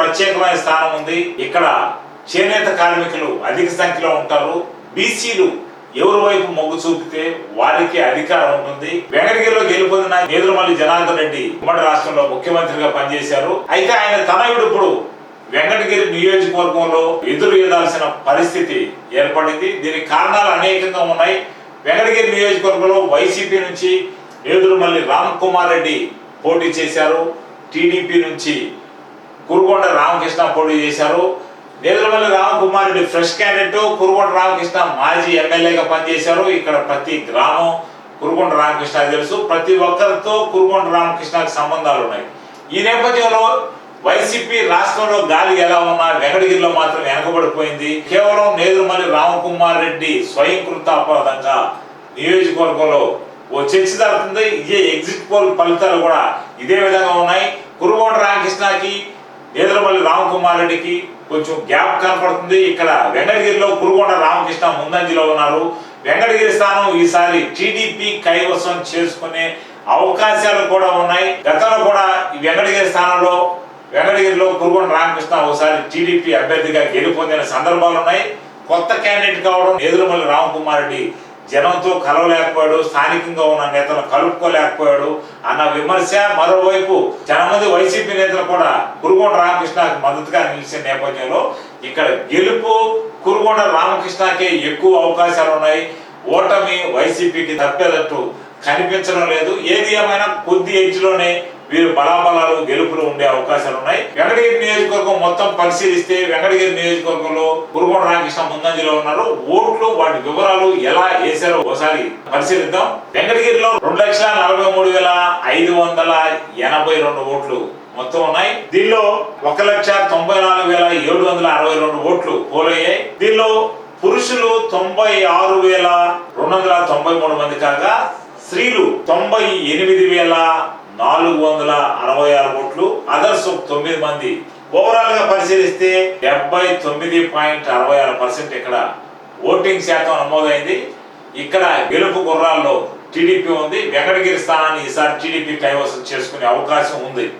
ప్రత్యేకమైన స్థానం ఉంది. ఇక్కడ చేనేత కార్మికులు అధిక సంఖ్యలో ఉంటారు. బీసీలు ఎవరి వైపు మొగ్గు చూపితే వారికి అధికారం ఉంటుంది. వెంకటగిరిలో గెలుపొందిన నేదురుమల్లి జనార్దన్ రెడ్డి ఉమ్మడి రాష్ట్రంలో ముఖ్యమంత్రిగా పనిచేశారు. అయితే ఆయన తనయుడు ఇప్పుడు వెంకటగిరి నియోజకవర్గంలో ఎదురు ఎదాల్సిన పరిస్థితి ఏర్పడింది. దీనికి కారణాలు అనేకంగా ఉన్నాయి. వెంకటగిరి నియోజకవర్గంలో వైసీపీ నుంచి నేదురుమల్లి రామ్ కుమార్ రెడ్డి పోటీ చేశారు. టీడీపీ నుంచి కురుగొండ రామకృష్ణ పోటీ చేశారు. నేదురుమల్లి రామకుమార్ రెడ్డి ఫ్రెష్ క్యాండిడేట్ కురుగొండ రామకృష్ణ మాజీ ఎమ్మెల్యేగా పనిచేశారు. ఇక్కడ ప్రతి గ్రామం కురుగొండ రామకృష్ణ తెలుసు. ప్రతి ఒక్కరితో కురుగొండ రామకృష్ణకి సంబంధాలు ఉన్నాయి. ఈ నేపథ్యంలో వైసీపీ రాష్ట్రంలో గాలి ఎలా ఉన్నా వెంకటగిరిలో మాత్రం వెనకబడిపోయింది. కేవలం నేదురుమల్లి రామకుమార్ రెడ్డి స్వయంకృత అపరాధంగా నియోజకవర్గంలో ఓ చర్చ జరుగుతుంది. ఇదే ఎగ్జిట్ పోల్ ఫలితాలు కూడా ఇదే విధంగా ఉన్నాయి. కురుగొండ రామకృష్ణకి నేదురుమల్లి రామకుమార్ రెడ్డికి కొంచెం గ్యాప్ కనపడుతుంది. ఇక్కడ వెంకటగిరిలో కురుగొండ రామకృష్ణ ముందంజలో ఉన్నారు. వెంకటగిరి స్థానం ఈసారి టీడీపీ కైవసం చేసుకునే అవకాశాలు కూడా ఉన్నాయి. గతంలో కూడా ఈ వెంకటగిరి స్థానంలో వెంకటగిరిలో కురుగొండ రామకృష్ణ ఒకసారి టీడీపీ అభ్యర్థిగా గెలుపొందిన సందర్భాలు ఉన్నాయి. కొత్త క్యాండిడేట్ కావడం నేదురుమల్లి రామకుమార్ రెడ్డి జనంతో కలవలేకపోయాడు స్థానికంగా ఉన్న నేతలను కలుపుకోలేకపోయాడు అన్న విమర్శ మరోవైపు చాలా మంది వైసీపీ నేతలు కూడా కురుగొండ రామకృష్ణకి మద్దతుగా నిలిచిన నేపథ్యంలో ఇక్కడ గెలుపు కురుగొండ రామకృష్ణకే ఎక్కువ అవకాశాలు ఉన్నాయి. ఓటమి వైసీపీకి తప్పేటట్టు కనిపించడం లేదు. ఏది ఏమైనా కొద్ది ఎడ్జ్లోనే వీరు బలాబలాలు గెలుపులు ఉండే అవకాశాలు ఉన్నాయి. వెంకటగిరి నియోజకవర్గం మొత్తం పరిశీలిస్తే వెంకటగిరి నియోజకవర్గంలో కురుగొండ రామకృష్ణ ముందంజలో ఉన్నారు. ఓట్లు వాటి వివరాలు ఎలా వేశారో ఒకసారి పరిశీలిద్దాం. వెంకటగిరిలో రెండు లక్షల నలభై మూడు వేల ఐదు వందల ఎనభై రెండు ఓట్లు మొత్తం ఉన్నాయి. దీనిలో ఒక లక్ష తొంభై నాలుగు వేల ఏడు వందల అరవై రెండు ఓట్లు పోలయ్యాయి. దీనిలో పురుషులు తొంభై ఆరు వేల రెండు వందల తొంభై మూడు మంది కాగా స్త్రీలు తొంభై ఎనిమిది వేల నాలుగు వందల అరవై ఆరు కోట్లు అదర్స్ ఒక తొమ్మిది మంది. ఓవరాల్గా పరిశీలిస్తే డెబ్బై తొమ్మిది పాయింట్ అరవై ఆరు పర్సెంట్ ఇక్కడ ఓటింగ్ శాతం నమోదైంది. ఇక్కడ గెలుపు గుర్రాల్లో టీడీపీ ఉంది. వెంకటగిరి స్థానాన్ని ఈసారి టీడీపీ కైవసం చేసుకునే అవకాశం ఉంది.